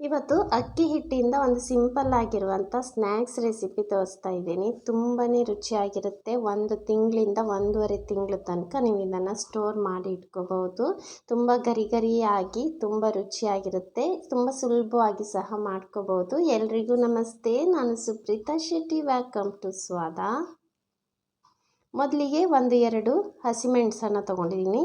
ಇವತ್ತು ಅಕ್ಕಿ ಹಿಟ್ಟಿಂದ ಒಂದು ಸಿಂಪಲ್ ಆಗಿರುವಂಥ ಸ್ನ್ಯಾಕ್ಸ್ ರೆಸಿಪಿ ತೋರಿಸ್ತಾ ಇದ್ದೀನಿ. ತುಂಬಾ ರುಚಿಯಾಗಿರುತ್ತೆ. ಒಂದು ತಿಂಗಳಿಂದ ಒಂದೂವರೆ ತಿಂಗಳ ತನಕ ನೀವು ಇದನ್ನು ಸ್ಟೋರ್ ಮಾಡಿ ಇಟ್ಕೋಬಹುದು. ತುಂಬ ಗರಿ ಗರಿಯಾಗಿ ತುಂಬ ರುಚಿಯಾಗಿರುತ್ತೆ. ತುಂಬ ಸುಲಭವಾಗಿ ಸಹ ಮಾಡ್ಕೋಬಹುದು. ಎಲ್ರಿಗೂ ನಮಸ್ತೆ. ನಾನು ಸುಪ್ರೀತಾ ಶೆಟ್ಟಿ. ವೆಲ್ಕಮ್ ಟು ಸ್ವಾದ ಮೊದಲಿಗೆ ಒಂದು ಎರಡು ಹಸಿಮೆಣಸನ್ನು ತೊಗೊಂಡಿದ್ದೀನಿ.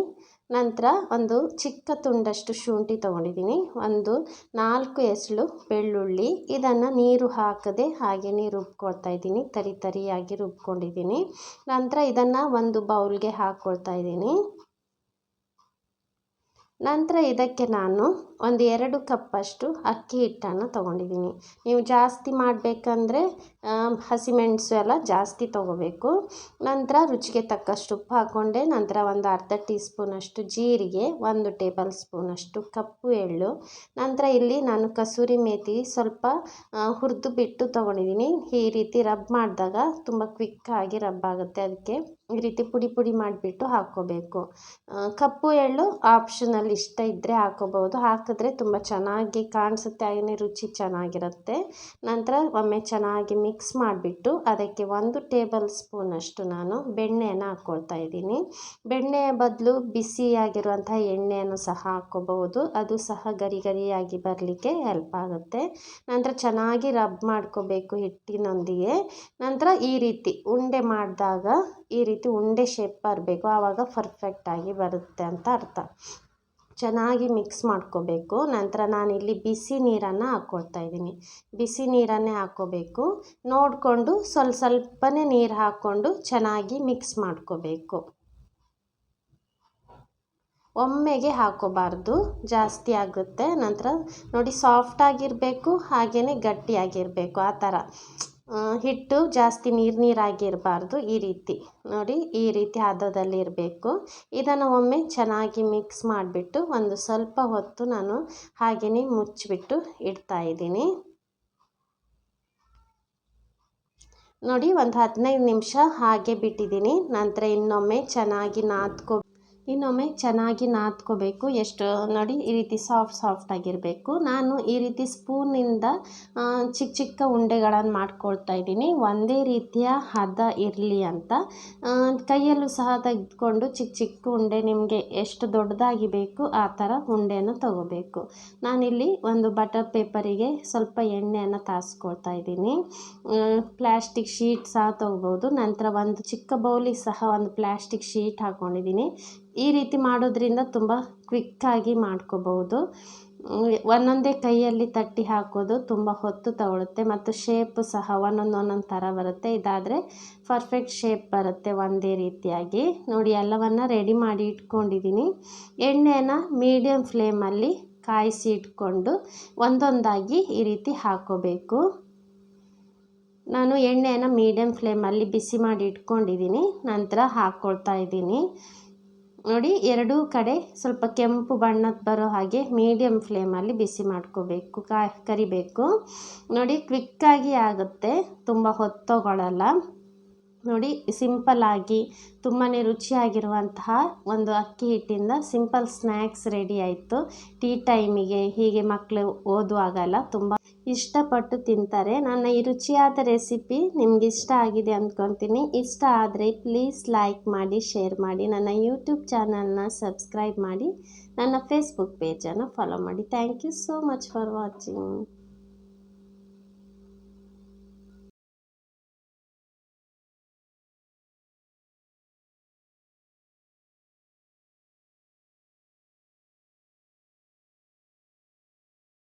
ನಂತರ ಒಂದು ಚಿಕ್ಕ ತುಂಡಷ್ಟು ಶುಂಠಿ ತೊಗೊಂಡಿದ್ದೀನಿ. ಒಂದು ನಾಲ್ಕು ಎಸಳು ಬೆಳ್ಳುಳ್ಳಿ. ಇದನ್ನು ನೀರು ಹಾಕದೆ ಹಾಗೆಯೇ ರುಬ್ಕೊಳ್ತಾ ಇದ್ದೀನಿ. ತರಿ ತರಿಯಾಗಿ ರುಬ್ಕೊಂಡಿದ್ದೀನಿ. ನಂತರ ಇದನ್ನು ಒಂದು ಬೌಲ್ಗೆ ಹಾಕ್ಕೊಳ್ತಾ ಇದ್ದೀನಿ. ನಂತರ ಇದಕ್ಕೆ ನಾನು ಒಂದು ಎರಡು ಕಪ್ಪಷ್ಟು ಅಕ್ಕಿ ಹಿಟ್ಟನ್ನು ತೊಗೊಂಡಿದ್ದೀನಿ. ನೀವು ಜಾಸ್ತಿ ಮಾಡಬೇಕಂದ್ರೆ ಹಸಿಮೆಣಸು ಎಲ್ಲ ಜಾಸ್ತಿ ತೊಗೋಬೇಕು. ನಂತರ ರುಚಿಗೆ ತಕ್ಕಷ್ಟು ಉಪ್ಪು ಹಾಕ್ಕೊಂಡೆ. ನಂತರ ಒಂದು ಅರ್ಧ ಟೀ ಸ್ಪೂನಷ್ಟು ಜೀರಿಗೆ, ಒಂದು ಟೇಬಲ್ ಸ್ಪೂನಷ್ಟು ಕಪ್ಪು ಎಳ್ಳು. ನಂತರ ಇಲ್ಲಿ ನಾನು ಕಸೂರಿ ಮೇಥಿ ಸ್ವಲ್ಪ ಹುರಿದು ಬಿಟ್ಟು ತೊಗೊಂಡಿದ್ದೀನಿ. ಈ ರೀತಿ ರಬ್ ಮಾಡಿದಾಗ ತುಂಬ ಕ್ವಿಕ್ಕಾಗಿ ರಬ್ ಆಗುತ್ತೆ ಅದಕ್ಕೆ. ಈ ರೀತಿ ಪುಡಿ ಪುಡಿ ಮಾಡಿಬಿಟ್ಟು ಹಾಕ್ಕೋಬೇಕು. ಕಪ್ಪು ಎಳ್ಳು ಆಪ್ಷನಲ್ ಇಷ್ಟ ಇದ್ದರೆ ಹಾಕೋಬಹುದು ಹಾಕಿದ್ರೆ ತುಂಬ ಚೆನ್ನಾಗಿ ಕಾಣಿಸುತ್ತೆ ಹಾಗೆಯೇ ರುಚಿ ಚೆನ್ನಾಗಿರುತ್ತೆ. ನಂತರ ಒಮ್ಮೆ ಚೆನ್ನಾಗಿ ಮಿಕ್ಸ್ ಮಾಡಿಬಿಟ್ಟು ಅದಕ್ಕೆ ಒಂದು ಟೇಬಲ್ ಸ್ಪೂನಷ್ಟು ನಾನು ಬೆಣ್ಣೆಯನ್ನು ಹಾಕ್ಕೊಳ್ತಾ ಇದ್ದೀನಿ. ಬೆಣ್ಣೆಯ ಬದಲು ಬಿಸಿಯಾಗಿರುವಂಥ ಎಣ್ಣೆಯನ್ನು ಸಹ ಹಾಕ್ಕೋಬಹುದು. ಅದು ಸಹ ಗರಿ ಗರಿಯಾಗಿ ಬರಲಿಕ್ಕೆ ಹೆಲ್ಪ್ ಆಗುತ್ತೆ. ನಂತರ ಚೆನ್ನಾಗಿ ರಬ್ ಮಾಡ್ಕೋಬೇಕು ಹಿಟ್ಟಿನೊಂದಿಗೆ. ನಂತರ ಈ ರೀತಿ ಉಂಡೆ ಮಾಡಿದಾಗ ಈ ರೀತಿ ಉಂಡೆ ಶೇಪ್ ಬರಬೇಕು ಆವಾಗ ಪರ್ಫೆಕ್ಟಾಗಿ ಬರುತ್ತೆ ಅಂತ ಅರ್ಥ. ಚೆನ್ನಾಗಿ ಮಿಕ್ಸ್ ಮಾಡ್ಕೋಬೇಕು. ನಂತರ ನಾನಿಲ್ಲಿ ಬಿಸಿ ನೀರನ್ನು ಹಾಕ್ಕೊಳ್ತಾ ಇದ್ದೀನಿ. ಬಿಸಿ ನೀರನ್ನೇ ಹಾಕ್ಕೋಬೇಕು ನೋಡಿಕೊಂಡು ಸ್ವಲ್ಪ ಸ್ವಲ್ಪನೇ ನೀರು ಹಾಕ್ಕೊಂಡು ಚೆನ್ನಾಗಿ ಮಿಕ್ಸ್ ಮಾಡ್ಕೋಬೇಕು. ಒಮ್ಮೆಗೆ ಹಾಕೋಬಾರ್ದು. ಜಾಸ್ತಿ ಆಗುತ್ತೆ. ನಂತರ ನೋಡಿ ಸಾಫ್ಟಾಗಿರಬೇಕು ಹಾಗೆಯೇ ಗಟ್ಟಿಯಾಗಿರಬೇಕು, ಆ ಥರ. ಹಿಟ್ಟು ಜಾಸ್ತಿ ನೀರು ನೀರಾಗಿರಬಾರ್ದು ಈ ರೀತಿ. ನೋಡಿ, ಈ ರೀತಿ ಹದದಲ್ಲಿ ಇರಬೇಕು. ಇದನ್ನು ಒಮ್ಮೆ ಚೆನ್ನಾಗಿ ಮಿಕ್ಸ್ ಮಾಡಿಬಿಟ್ಟು ಒಂದು ಸ್ವಲ್ಪ ಹೊತ್ತು ನಾನು ಹಾಗೆಯೇ ಮುಚ್ಚಿಬಿಟ್ಟು ಇಡ್ತಾ ಇದ್ದೀನಿ. ನೋಡಿ, ಒಂದು ಹದಿನೈದು ನಿಮಿಷ ಹಾಗೆ ಬಿಟ್ಟಿದ್ದೀನಿ. ನಂತರ ಇನ್ನೊಮ್ಮೆ ಚೆನ್ನಾಗಿ ನಾದ್ಕೊ ಇನ್ನೊಮ್ಮೆ ಚೆನ್ನಾಗಿ ನಾದ್ಕೋಬೇಕು. ಎಷ್ಟು ನೋಡಿ, ಈ ರೀತಿ ಸಾಫ್ಟ್ ಸಾಫ್ಟಾಗಿರಬೇಕು ನಾನು ಈ ರೀತಿ ಸ್ಪೂನಿಂದ ಚಿಕ್ಕ ಚಿಕ್ಕ ಉಂಡೆಗಳನ್ನು ಮಾಡ್ಕೊಳ್ತಾ ಇದ್ದೀನಿ. ಒಂದೇ ರೀತಿಯ ಹದ ಇರಲಿ ಅಂತ. ಕೈಯಲ್ಲೂ ಸಹ ತೆಗೆದುಕೊಂಡು ಚಿಕ್ಕ ಚಿಕ್ಕ ಉಂಡೆ ನಿಮಗೆ ಎಷ್ಟು ದೊಡ್ಡದಾಗಿ ಬೇಕು ಆ ಥರ ಉಂಡೆಯನ್ನು ತಗೋಬೇಕು. ನಾನಿಲ್ಲಿ ಒಂದು ಬಟರ್ ಪೇಪರಿಗೆ ಸ್ವಲ್ಪ ಎಣ್ಣೆಯನ್ನು ತಾಸ್ಕೊಳ್ತಾ ಇದ್ದೀನಿ. ಪ್ಲ್ಯಾಸ್ಟಿಕ್ ಶೀಟ್ ಸಹ ತೊಗೋಬೋದು. ನಂತರ ಒಂದು ಚಿಕ್ಕ ಬೌಲಿಗೆ ಸಹ ಒಂದು ಪ್ಲ್ಯಾಸ್ಟಿಕ್ ಶೀಟ್ ಹಾಕ್ಕೊಂಡಿದ್ದೀನಿ ಈ ರೀತಿ ಮಾಡೋದ್ರಿಂದ ತುಂಬ ಕ್ವಿಕ್ಕಾಗಿ ಮಾಡ್ಕೋಬಹುದು. ಒಂದೊಂದೇ ಕೈಯಲ್ಲಿ ತಟ್ಟಿ ಹಾಕೋದು ತುಂಬ ಹೊತ್ತು ತಗೊಳುತ್ತೆ ಮತ್ತು ಶೇಪ್ ಸಹ ಒಂದೊಂದು ಒಂದೊಂದು ಥರ ಬರುತ್ತೆ. ಇದಾದರೆ ಪರ್ಫೆಕ್ಟ್ ಶೇಪ್ ಬರುತ್ತೆ ಒಂದೇ ರೀತಿಯಾಗಿ. ನೋಡಿ, ಎಲ್ಲವನ್ನು ರೆಡಿ ಮಾಡಿ ಇಟ್ಕೊಂಡಿದ್ದೀನಿ ಎಣ್ಣೆನ ಮೀಡಿಯಮ್ ಫ್ಲೇಮಲ್ಲಿ ಕಾಯಿಸಿ ಇಟ್ಕೊಂಡು ಒಂದೊಂದಾಗಿ ಈ ರೀತಿ ಹಾಕೋಬೇಕು. ನಾನು ಎಣ್ಣೆಯನ್ನು ಮೀಡಿಯಮ್ ಫ್ಲೇಮಲ್ಲಿ ಬಿಸಿ ಮಾಡಿ ಇಟ್ಕೊಂಡಿದ್ದೀನಿ ನಂತರ ಹಾಕ್ಕೊಳ್ತಾ ಇದ್ದೀನಿ ನೋಡಿ ಎರಡೂ ಕಡೆ ಸ್ವಲ್ಪ ಕೆಂಪು ಬಣ್ಣದ ಬರೋ ಹಾಗೆ ಮೀಡಿಯಮ್ ಫ್ಲೇಮಲ್ಲಿ ಬಿಸಿ ಮಾಡ್ಕೋಬೇಕು, ಕಾ, ಕರಿಬೇಕು. ನೋಡಿ ಕ್ವಿಕ್ಕಾಗಿ ಆಗುತ್ತೆ, ತುಂಬ ಹೊತ್ತೊಗೊಳ್ಳಲ್ಲ ನೋಡಿ ಸಿಂಪಲ್ಲಾಗಿ ತುಂಬಾ ರುಚಿಯಾಗಿರುವಂತಹ ಒಂದು ಅಕ್ಕಿ ಹಿಟ್ಟಿಂದ ಸಿಂಪಲ್ ಸ್ನ್ಯಾಕ್ಸ್ ರೆಡಿ ಆಯಿತು. ಟೀ ಟೈಮಿಗೆ ಹೀಗೆ ಮಕ್ಕಳು ಓದುವಾಗಲ್ಲ, ತುಂಬ ಇಷ್ಟಪಟ್ಟು ತಿಂತಾರೆ. ನನ್ನ ಈ ರುಚಿಯಾದ ರೆಸಿಪಿ ನಿಮ್ಗೆ ಇಷ್ಟ ಆಗಿದೆ ಅಂದ್ಕೊತೀನಿ ಇಷ್ಟ ಆದರೆ ಪ್ಲೀಸ್ ಲೈಕ್ ಮಾಡಿ ಶೇರ್ ಮಾಡಿ, ನನ್ನ ಯೂಟ್ಯೂಬ್ ಚಾನಲ್ನ ಸಬ್ಸ್ಕ್ರೈಬ್ ಮಾಡಿ, ನನ್ನ ಫೇಸ್ಬುಕ್ ಪೇಜನ್ನು ಫಾಲೋ ಮಾಡಿ. Thank you so much for watching